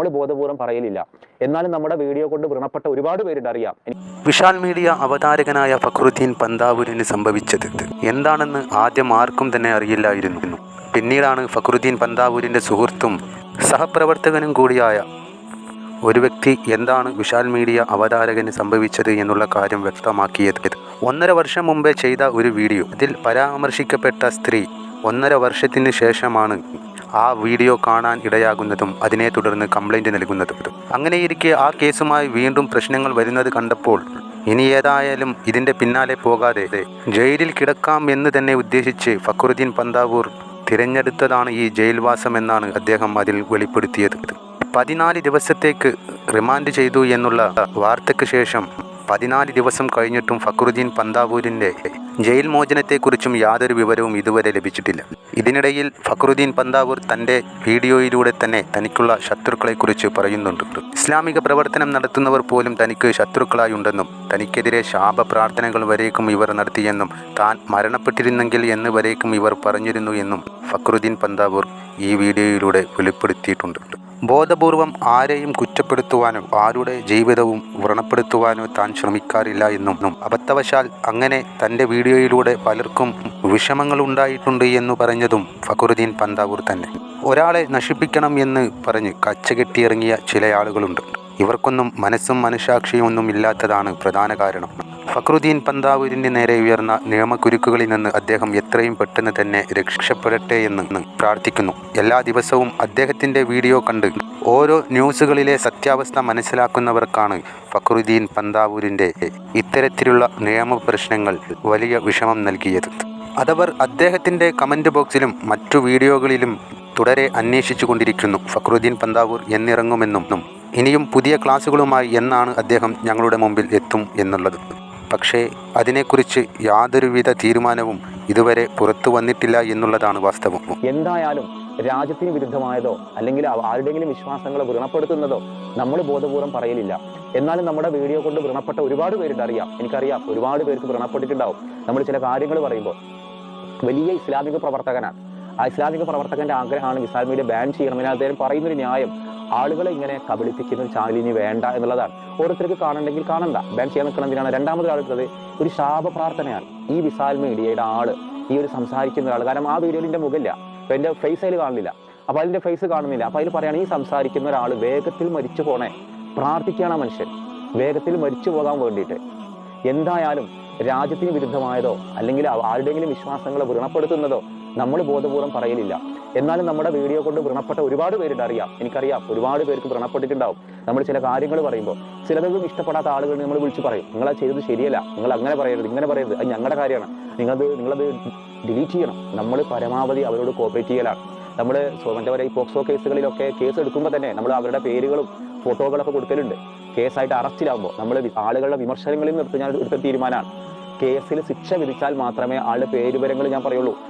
നമ്മൾ ബോധപൂർവം പറയലില്ല. എന്നാലും നമ്മുടെ വീഡിയോ കൊണ്ട് വൃണപ്പെട്ട ഒരുപാട് പേരുണ്ട് അറിയാം. വിശാൽ മീഡിയ അവതാരകനായ ഫക്രുദ്ദീൻ പന്താവൂരിന് സംഭവിച്ചത് എന്താണെന്ന് ആദ്യം ആർക്കും തന്നെ അറിയില്ലായിരുന്നു. പിന്നീടാണ് ഫക്രുദ്ദീൻ പന്താവൂരിന്റെ സുഹൃത്തും സഹപ്രവർത്തകനും കൂടിയായ ഒരു വ്യക്തി എന്താണ് വിശാൽ മീഡിയ അവതാരകന് സംഭവിച്ചത് എന്നുള്ള കാര്യം വ്യക്തമാക്കിയത്. ഒന്നര വർഷം മുമ്പേ ചെയ്ത ഒരു വീഡിയോ. അതിൽ പരാമർശിക്കപ്പെട്ട സ്ത്രീ ഒന്നര വർഷത്തിന് ശേഷമാണ് ആ വീഡിയോ കാണാൻ ഇടയാകുന്നതും അതിനെ തുടർന്ന് കംപ്ലൈന്റ് നൽകുന്നതും. അങ്ങനെയിരിക്കെ ആ കേസുമായി വീണ്ടും പ്രശ്നങ്ങൾ വരുന്നത് കണ്ടപ്പോൾ ഇനി ഏതായാലും ഇതിന്റെ പിന്നാലെ പോകാതെ ജയിലിൽ കിടക്കാം എന്ന് തന്നെ ഉദ്ദേശിച്ച് ഫക്രുദ്ദീൻ പന്താവൂർ തിരഞ്ഞെടുത്തതാണ് ഈ ജയിൽവാസം എന്നാണ് അദ്ദേഹം അതിൽ വെളിപ്പെടുത്തിയത്. പതിനാല് ദിവസത്തേക്ക് റിമാൻഡ് ചെയ്തു എന്നുള്ള വാർത്തയ്ക്ക് ശേഷം പതിനാല് ദിവസം കഴിഞ്ഞിട്ടും ഫക്രുദ്ദീൻ പന്താവൂരിന്റെ ജയിൽ മോചനത്തെക്കുറിച്ചും യാതൊരു വിവരവും ഇതുവരെ ലഭിച്ചിട്ടില്ല. ഇതിനിടയിൽ ഫക്രുദ്ദീൻ പന്താവൂർ തന്റെ വീഡിയോയിലൂടെ തന്നെ തനിക്കുള്ള ശത്രുക്കളെക്കുറിച്ച് പറയുന്നുണ്ട്. ഇസ്ലാമിക പ്രവർത്തനം നടത്തുന്നവർ പോലും തനിക്ക് ശത്രുക്കളായി ഉണ്ടെന്നും തനിക്കെതിരെ ശാപ പ്രാർത്ഥനകൾ വരേക്കും ഇവർ നടത്തിയെന്നും താൻ മരണപ്പെട്ടിരുന്നെങ്കിൽ എന്ന് വരേക്കും ഇവർ പറഞ്ഞിരുന്നു എന്നും ഫക്രുദ്ദീൻ പന്താവൂർ ഈ വീഡിയോയിലൂടെ വെളിപ്പെടുത്തിയിട്ടുണ്ട്. ബോധപൂർവം ആരെയും കുറ്റപ്പെടുത്തുവാനോ ആരുടെ ജീവിതവും വ്രണപ്പെടുത്തുവാനോ താൻ ശ്രമിക്കാറില്ല എന്നും അബദ്ധവശാൽ അങ്ങനെ തന്റെ വീഡിയോയിലൂടെ പലർക്കും വിഷമങ്ങൾ ഉണ്ടായിട്ടുണ്ട് എന്നു പറഞ്ഞതും ഫക്രുദ്ദീൻ പന്താവൂർ തന്നെ. ഒരാളെ നശിപ്പിക്കണം എന്ന് പറഞ്ഞ് കച്ചകെട്ടിയിറങ്ങിയ ചില ആളുകളുണ്ട്. ഇവർക്കൊന്നും മനസ്സും മനസാക്ഷിയും ഒന്നും ഇല്ലാത്തതാണ് പ്രധാന കാരണം. ഫക്രുദ്ദീൻ പന്താവൂരിന്റെ നേരെ ഉയർന്ന നിയമക്കുരുക്കുകളിൽ നിന്ന് അദ്ദേഹം എത്രയും പെട്ടെന്ന് തന്നെ രക്ഷപ്പെടട്ടെ എന്ന് പ്രാർത്ഥിക്കുന്നു. എല്ലാ ദിവസവും അദ്ദേഹത്തിന്റെ വീഡിയോ കണ്ട് ഓരോ ന്യൂസുകളിലെ സത്യാവസ്ഥ മനസ്സിലാക്കുന്നവർക്കാണ് ഫക്രുദ്ദീൻ പന്താവൂരിന്റെ ഇത്തരത്തിലുള്ള നിയമപ്രശ്നങ്ങൾ വലിയ വിഷമം നൽകിയത്. അതവർ അദ്ദേഹത്തിന്റെ കമന്റ് ബോക്സിലും മറ്റു വീഡിയോകളിലും തുടരെ അന്വേഷിച്ചു കൊണ്ടിരിക്കുന്നു. ഫക്രുദ്ദീൻ പന്താവൂർ എന്നിറങ്ങുമെന്നും ഇനിയും പുതിയ ക്ലാസ്സുകളുമായി എന്നാണ് അദ്ദേഹം ഞങ്ങളുടെ മുമ്പിൽ എത്തും എന്നുള്ളത്. പക്ഷേ അതിനെക്കുറിച്ച് യാതൊരുവിധ തീരുമാനവും ഇതുവരെ പുറത്തു വന്നിട്ടില്ല എന്നുള്ളതാണ് വാസ്തവം. എന്തായാലും രാജ്യത്തിന് വിരുദ്ധമായതോ അല്ലെങ്കിൽ ആരുടെങ്കിലും വിശ്വാസങ്ങളെ വ്രണപ്പെടുത്തുന്നതോ നമ്മൾ ബോധപൂർവം പറയലില്ല. എന്നാലും നമ്മുടെ വീഡിയോ കൊണ്ട് വ്രണപ്പെട്ട ഒരുപാട് പേരുണ്ട് അറിയാം. എനിക്കറിയാം ഒരുപാട് പേർക്ക് വ്രണപ്പെട്ടിട്ടുണ്ടാവും. നമ്മൾ ചില കാര്യങ്ങൾ പറയുമ്പോൾ വലിയ ഇസ്ലാമിക പ്രവർത്തകനാണ്. ആ ഇസ്ലാമിക പ്രവർത്തകന്റെ ആഗ്രഹമാണ് വിസാൽ മീഡിയ ബാൻ ചെയ്യണമെന്ന് അദ്ദേഹം പറയുന്നൊരു ന്യായം ആളുകളെ ഇങ്ങനെ കബളിപ്പിക്കുന്ന ഒരു ചാനൽ ഇനി വേണ്ട എന്നുള്ളതാണ്. ഓരോരുത്തർക്ക് കാണണ്ടെങ്കിൽ കാണണ്ട. ബാൻ ചെയ്യാൻ നിൽക്കണമെന്നാണ് രണ്ടാമത് ആളുള്ളത് ഒരു ശാപ പ്രാർത്ഥനയാണ്. ഈ വിസാൽ മീഡിയയുടെ ആൾ ഈ ഒരു സംസാരിക്കുന്ന ഒരാൾ കാരണം ആ വീഡിയോയിൽ എന്റെ മുഖമില്ല. എന്റെ ഫേസ് അതിൽ കാണുന്നില്ല. അപ്പോൾ അതിന്റെ ഫേസ് കാണുന്നില്ല. അപ്പോൾ അതിൽ പറയാണ് ഈ സംസാരിക്കുന്ന ഒരാൾ വേഗത്തിൽ മരിച്ചു പോണേ. പ്രാർത്ഥിക്കുകയാണ് മനുഷ്യൻ. വേഗത്തിൽ മരിച്ചു പോകാൻ വേണ്ടിയിട്ട്. എന്തായാലും രാജ്യത്തിന് വിരുദ്ധമായതോ അല്ലെങ്കിൽ ആ- ആരുടെയെങ്കിലും വിശ്വാസങ്ങളെ വ്രണപ്പെടുത്തുന്നതോ നമ്മൾ ബോധപൂർവം പറയലില്ല. എന്നാലും നമ്മുടെ വീഡിയോ കൊണ്ട് വ്രണപ്പെട്ട ഒരുപാട് പേരുണ്ട് അറിയാം. എനിക്കറിയാം ഒരുപാട് പേർക്ക് വ്രണപ്പെട്ടിട്ടുണ്ടാവും. നമ്മൾ ചില കാര്യങ്ങൾ പറയുമ്പോൾ ചിലതൊന്നും ഇഷ്ടപ്പെടാത്ത ആളുകൾ നമ്മൾ വിളിച്ച് പറയും. നിങ്ങൾ അത് ചെയ്തത് ശരിയല്ല. നിങ്ങൾ അങ്ങനെ പറയരുത് ഇങ്ങനെ പറയരുത്. അത് ഞങ്ങളുടെ കാര്യമാണ്. നിങ്ങളത് നിങ്ങളത് ഡിലീറ്റ് ചെയ്യണം. നമ്മൾ പരമാവധി അവരോട് കോപ്പറേറ്റ് ചെയ്യലാണ്. നമ്മൾ മറ്റേ ഈ പോക്സോ കേസുകളിലൊക്കെ കേസ് എടുക്കുമ്പോൾ തന്നെ നമ്മൾ അവരുടെ പേരുകളും ഫോട്ടോകളൊക്കെ കൊടുക്കലുണ്ട്. കേസായിട്ട് അറസ്റ്റിലാകുമ്പോൾ നമ്മൾ ആളുകളുടെ വിമർശനങ്ങളിൽ നിർത്തി ഞാൻ എടുത്ത തീരുമാനമാണ്. കേസിൽ ശിക്ഷ വിധിച്ചാൽ മാത്രമേ ആളുടെ പേരുവിവരങ്ങൾ ഞാൻ പറയുള്ളൂ.